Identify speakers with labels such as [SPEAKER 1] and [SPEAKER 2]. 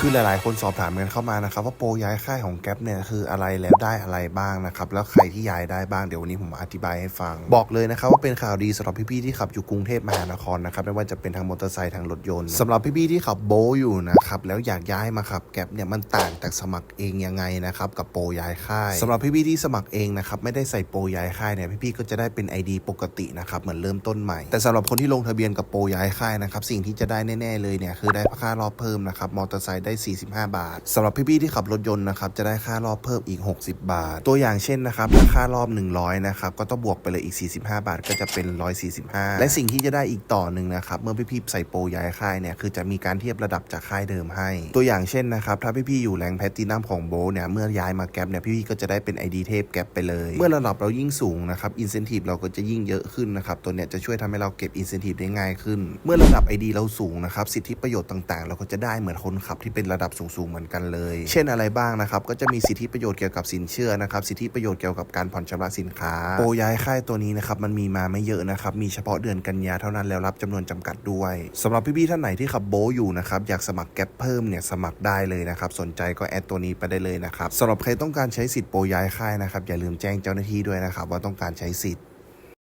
[SPEAKER 1] คือหลายๆ คนสอบถามกันเข้ามานะครับว่าโปรย้ายค่ายของแก๊ปเนี่ยคืออะไรแล้วได้อะไรบ้างนะครับแล้วใครที่ย้ายได้บ้างเดี๋ยววันนี้ผมอธิบายให้ฟัง บอกเลยนะครับว่าเป็นข่าวดีสำหรับพี่ๆที่ขับอยู่กรุงเทพมหานครนะครับไม่ว่าจะเป็นทางมอเตอร์ไซค์ทางรถยนต์สำหรับพี่ๆที่ขับโบอยู่นะครับแล้วอยากย้ายมาขับแก๊ปเนี่ยมันต่างจากสมัครเองยังไงนะครับกับโปรย้ายค่ายสำหรับพี่ๆที่สมัครเองนะครับไม่ได้ใส่โปรย้ายค่ายเนี่ยพี่ๆก็จะได้เป็น ID ปกตินะครับเหมือนเริ่มต้นใหม่ แต่สำหรับคนที่ลงทะเบียนกับโปรย้ายค่ายนะครับสิ่งที่จะได้แน่ๆเลยเนี่ยคือได้ค่ารอบเพิ่มนะครับมอเตอร์ไซค์ได้ 45 บาทสำหรับพี่ๆที่ขับรถยนต์นะครับจะได้ค่ารอบเพิ่มอีก 60 บาท ตัวอย่างเช่นนะครับถ้าค่ารอบ 100นะครับก็ต้องบวกไปเลยอีก 45 บาทก็จะเป็น 145 และสิ่งที่จะได้อีกต่อหนึ่งนะครับเมื่อพี่ๆใส่โปรย้ายค่ายเนี่ยคือจะมีการเทียบระดับจากค่ายเดิมให้ ตัวอย่างเช่นนะครับถ้าพี่ๆอยู่แรงแพตตินัมของโบทเนี่ยเมื่อย้ายมาแก๊ปเนี่ยพี่ๆก็จะได้เป็น ID เทพแก๊ปไปเลย เมื่อระดับเรายิ่งสูงนะครับอินเซนティブเราก็จะยิ่งเยอะขึ้นนะครับตัวเนี้ยจะช่วยทำให้เราเก็บอินเซนティブได้ง่ายขึ้น เมื่อระดับ ID เราสูงนะครับสิทธิประโยชน์ต่างๆ เราก็จะได้เหมือนคนขับที่ เป็นระดับสูงๆเหมือนกันเลย เช่นอะไรบ้างนะครับ ก็จะมีสิทธิประโยชน์เกี่ยวกับสินเชื่อนะครับ สิทธิประโยชน์เกี่ยวกับการผ่อนชำระสินค้าโปรย้ายค่ายตัวนี้นะครับมันมีมาไม่เยอะนะครับ มีเฉพาะเดือนกันยาเท่านั้นแล้วรับจำนวนจำกัดด้วยสำหรับพี่ๆท่านไหนที่ขับโบอยู่นะครับอยากสมัครแก๊ปเพิ่มเนี่ยสมัครได้เลยนะครับสนใจก็แอดตัวนี้ไปได้เลยนะครับสำหรับใครต้องการใช้สิทธิ์โปรย้ายค่ายนะครับอย่าลืมแจ้งเจ้าหน้าที่ด้วยนะครับว่าต้องการใช้สิทธิ์